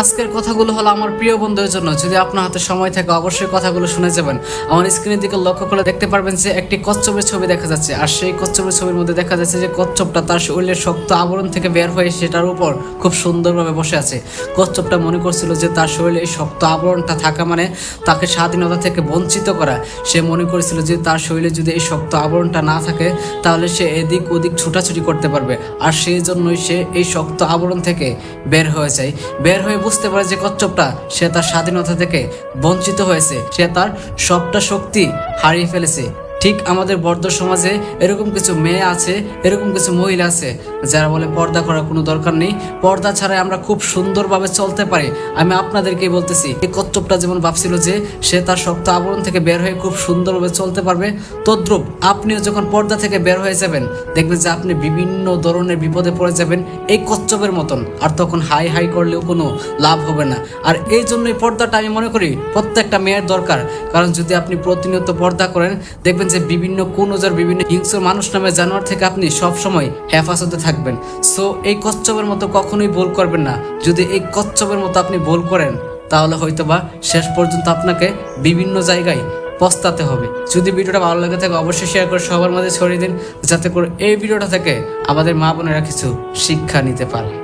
আজকের কথাগুলো হলো আমার প্রিয় বন্ধুদের জন্য। যদি আপনার হাতে সময় থাকে, অবশ্যই কথাগুলো শুনে যাবেন। আমার স্ক্রিনের দিকে লক্ষ্য করে দেখতে পারবেন যে একটি কচ্ছপের ছবি দেখা যাচ্ছে। আর সেই কচ্ছপের ছবির মধ্যে দেখা যাচ্ছে যে কচ্ছপটা তার শরীরের শক্ত আবরণ থেকে বের হয়ে সেটার উপর খুব সুন্দরভাবে বসে আছে। কচ্ছপটা মনে করছিল যে তার শরীরে এই শক্ত আবরণটা থাকা মানে তাকে স্বাধীনতা থেকে বঞ্চিত করা। সে মনে করেছিল যে তার শরীরে যদি এই শক্ত আবরণটা না থাকে, তাহলে সে এদিক ওদিক ছুটাছুটি করতে পারবে। আর সেই জন্যই সে এই শক্ত আবরণ থেকে বের হয়ে যায়। বের হয়ে বুঝতে পারে যে কচ্ছপটা সে তার স্বাধীনতা থেকে বঞ্চিত হয়েছে। সে তার সবটা শক্তি হারিয়ে ফেলেছে। ঠিক আমাদের বর্ধ সমাজে এরকম কিছু মেয়ে আছে, এরকম কিছু মহিলা আছে, যারা বলে পর্দা করার কোনো দরকার নেই। পর্দা ছাড়াই আমরা খুব সুন্দরভাবে চলতে পারি। আমি আপনাদেরকেই বলতেছি, এই কচ্ছপটা যেমন ভাবছিল যে সে তার শক্ত আবরণ থেকে বের হয়ে খুব সুন্দরভাবে চলতে পারবে। তদ্রুপ আপনিও যখন পর্দা থেকে বের হয়ে যাবেন, দেখবেন যে আপনি বিভিন্ন ধরনের বিপদে পড়ে যাবেন এই কচ্ছপের মতন। আর তখন হাই হাই করলেও কোনো লাভ হবে না। আর এই জন্যই পর্দাটা আমি মনে করি প্রত্যেকটা মেয়ের দরকার। কারণ যদি আপনি প্রতিনিয়ত পর্দা করেন, দেখবেন যে বিভিন্ন কুনজর বিভিন্ন হিংস্র মানুষ নামে জানোয়ার থেকে আপনি সব সময় হেফাজতে থাকবেন। সো এই কচ্ছপের মতো কখনোই ভুল করবেন না। যদি এই কচ্ছপের মতো আপনি ভুল করেন, তাহলে হয়তোবা শেষ পর্যন্ত আপনাকে বিভিন্ন জায়গায় পস্তাতে হবে। যদি ভিডিওটা ভালো লাগে থাকে, অবশ্যই শেয়ার করে সবার মাঝে ছড়িয়ে দিন, যাতে করে এই ভিডিওটা থেকে আমাদের মা বোনেরা কিছু শিক্ষা নিতে পারে।